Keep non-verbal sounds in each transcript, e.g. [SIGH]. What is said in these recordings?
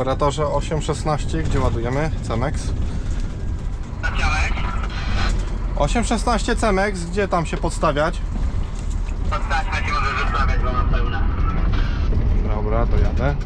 Operatorze 816, gdzie ładujemy? Cemex. Chciałeś? 816 Cemex, gdzie tam się podstawiać? Podstawka ci może zostawiać, bo mam pełna. Dobra, to jadę.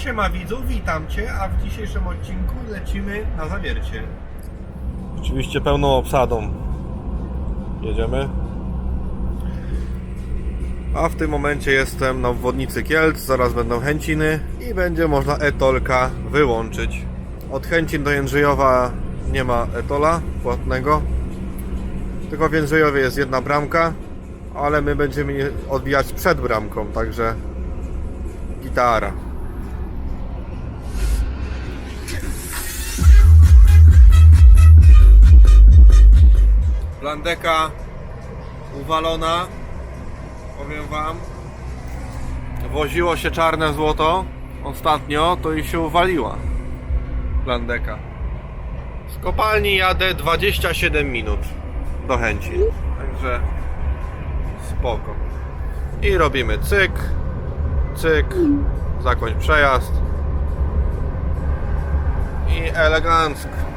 Siema, widzów, witam Cię, a w dzisiejszym odcinku lecimy na zawiercie. Oczywiście pełną obsadą. Jedziemy. A w tym momencie jestem na obwodnicy Kielc, zaraz będą chęciny i będzie można etolka wyłączyć. Od chęcin do Jędrzejowa nie ma etola płatnego, tylko w Jędrzejowie jest jedna bramka, ale my będziemy odbijać przed bramką, także gitara. Blandeka uwalona, powiem wam. Woziło się czarne złoto ostatnio, to i się uwaliła. Blandeka. Z kopalni jadę 27 minut do chęci. Także spoko. I robimy cyk, cyk, zakończ przejazd. I elegancko.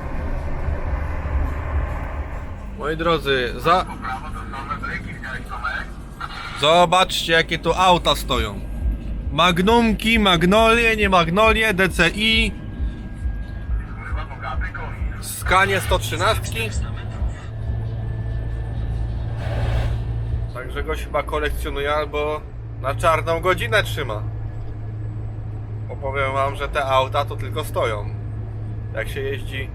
Moi drodzy, za... Zobaczcie jakie tu auta stoją. Magnumki, Magnolie, nie Magnolie, DCI. Skanie 113. Także goś chyba kolekcjonuje albo na czarną godzinę trzyma. Bo powiem wam, że te auta to tylko stoją. Jak się jeździ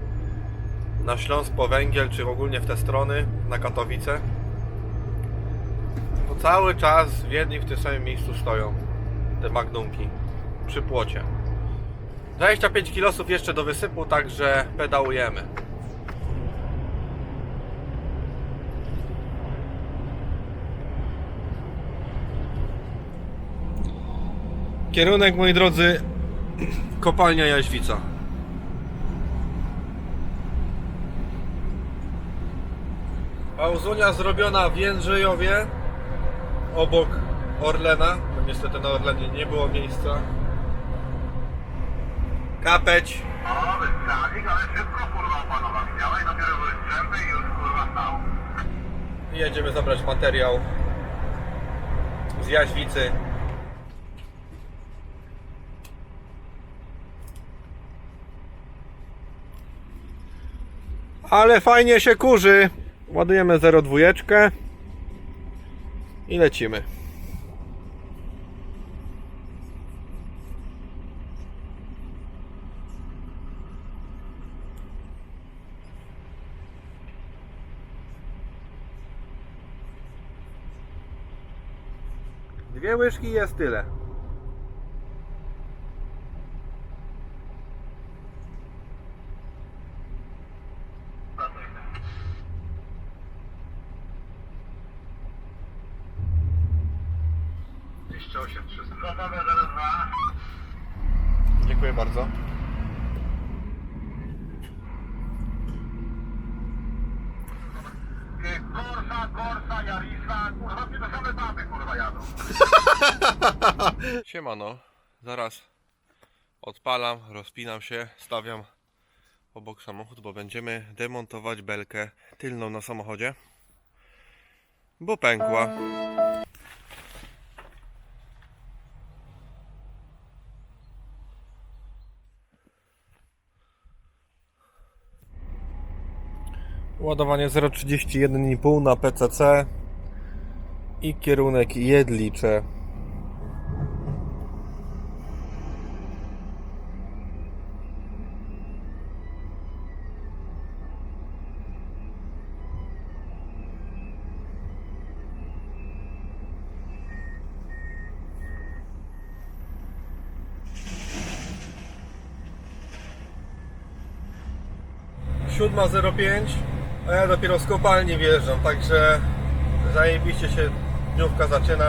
na Śląsk po węgiel, czy ogólnie w te strony, na Katowice, to cały czas w jednym w tym samym miejscu stoją te magnumki przy płocie. 25 kilosów jeszcze do wysypu, także pedałujemy. Kierunek, moi drodzy, [CLEARS THROAT] kopalnia Jaźwica. Pauzunia zrobiona w Jędrzejowie obok Orlena. bo Niestety na Orlenie nie było miejsca. Kapeć. O, wystrzalik, ale szybko kurwa panowa widziałeś? Dopiero były strzępy i już kurwa stał. Jedziemy zabrać materiał z Jaźwicy. Ale fajnie się kurzy. Ładujemy 02 i lecimy. Dwie łyżki jest tyle. Kurwa, mnie kurwa jadą. Siemano, zaraz odpalam, rozpinam się, stawiam obok samochód, bo będziemy demontować belkę tylną na samochodzie, bo pękła. Ładowanie 0,31,5 na PCC i kierunek Jedlicze. Siódma 05, a ja dopiero z kopalni wjeżdżam, także zajebiście się dniówka zaczyna.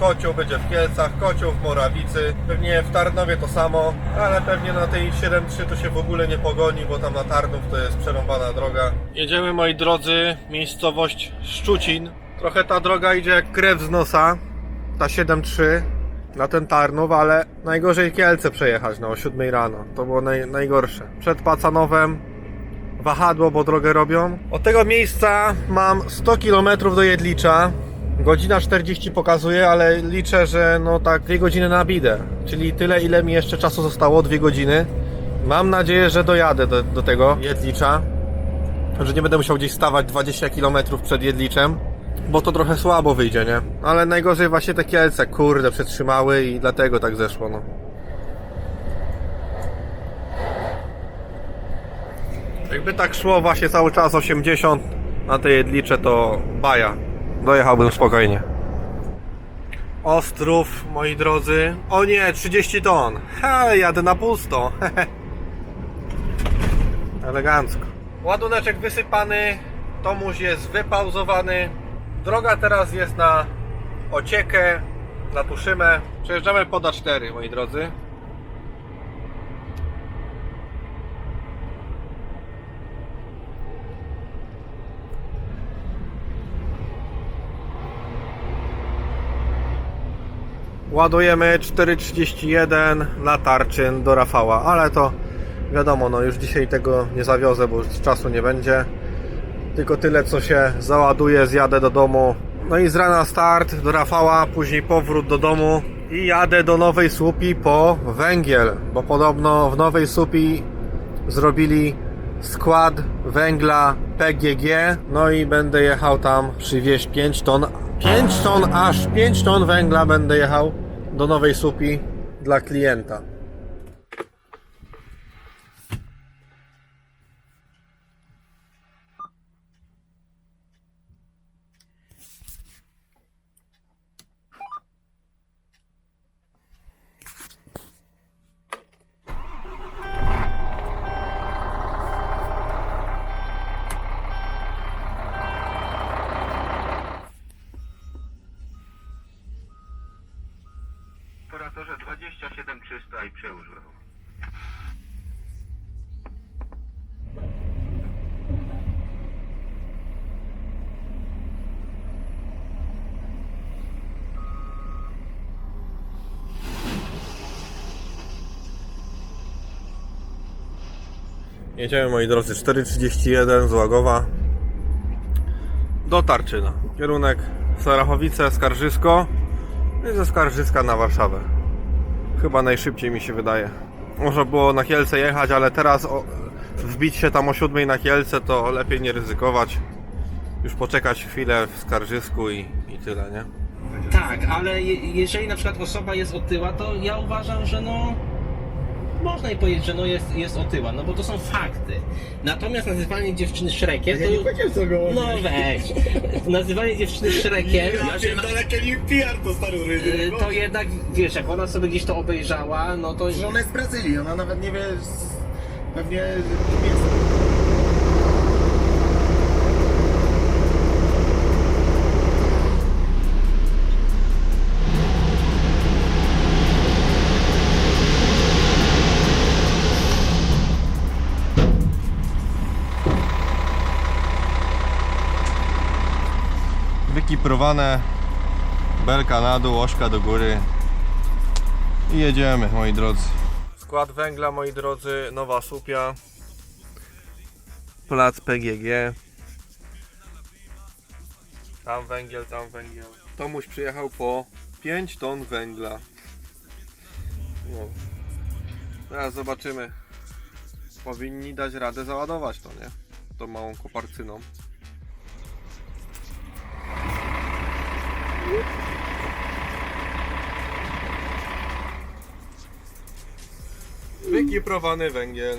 Kocioł będzie w Kielcach, kocioł w Morawicy, pewnie w Tarnowie to samo, ale pewnie na tej 7.3 to się w ogóle nie pogoni, bo tam na Tarnów to jest przerąbana droga. Jedziemy moi drodzy, miejscowość Szczucin. Trochę ta droga idzie jak krew z nosa, ta 7.3 na ten Tarnów, ale najgorzej Kielce przejechać no, o 7 rano. To było naj, najgorsze. Przed Pacanowem wahadło, bo drogę robią. Od tego miejsca mam 100 km do Jedlicza. Godzina 40 pokazuje, ale liczę, że no tak 2 godziny na bidę. Czyli tyle, ile mi jeszcze czasu zostało, 2 godziny. Mam nadzieję, że dojadę do, do tego Jedlicza. Że nie będę musiał gdzieś stawać 20 km przed Jedliczem. Bo to trochę słabo wyjdzie, nie? Ale najgorzej właśnie te Kielce, kurde, przetrzymały i dlatego tak zeszło, no. Jakby tak szło właśnie cały czas 80 na te jedlicze, to baja. Dojechałbym spokojnie. Ostrów, moi drodzy. O nie, 30 ton. Ha, jadę na pusto. [LAUGHS] Elegancko. Ładuneczek wysypany. Tomuś jest wypauzowany. Droga teraz jest na Ociekę, na Tuszymę. Przejeżdżamy pod A4, moi drodzy. Ładujemy 4,31 na tarczyn do Rafała, ale to wiadomo, no już dzisiaj tego nie zawiozę, bo już czasu nie będzie. Tylko tyle, co się załaduje, zjadę do domu. No i z rana start do Rafała, później powrót do domu i jadę do Nowej Słupi po węgiel, bo podobno w Nowej Słupi zrobili skład węgla PGG, no i będę jechał tam przywieźć 5 ton, 5 ton, aż 5 ton węgla będę jechał do Nowej Słupi dla klienta. W operatorze 27300 i przełóż Rafał. Jedziemy moi drodzy 4.31 z Łagowa do Tarczyna. Kierunek Sarachowice, Skarżysko i ze Skarżyska na Warszawę. Chyba najszybciej mi się wydaje. Można było na Kielce jechać, ale teraz o, wbić się tam o 7 na Kielce to lepiej nie ryzykować. Już poczekać chwilę w Skarżysku i, i tyle, nie? Tak, ale je, jeżeli na przykład osoba jest otyła, to ja uważam, że no można jej powiedzieć, że no jest, jest otyła, no bo to są fakty. Natomiast nazywanie dziewczyny Szrekiem to... Ja nie powiedziałem co go No weź. Nazywanie dziewczyny Szrekiem Ja PR to stary y, to jednak, wiesz, jak ona sobie gdzieś to obejrzała, no to... Że ona jest z Brazylii, ona nawet nie wie z... pewnie kim jest. Wykiprowane, belka na dół, ośka do góry i jedziemy moi drodzy. Skład węgla moi drodzy, Nowa Słupia, plac PGG. Tam węgiel, tam węgiel. Tomuś przyjechał po 5 ton węgla. No. Teraz zobaczymy. Powinni dać radę załadować to, nie? Tą małą koparcyną. Wykiprowany węgiel.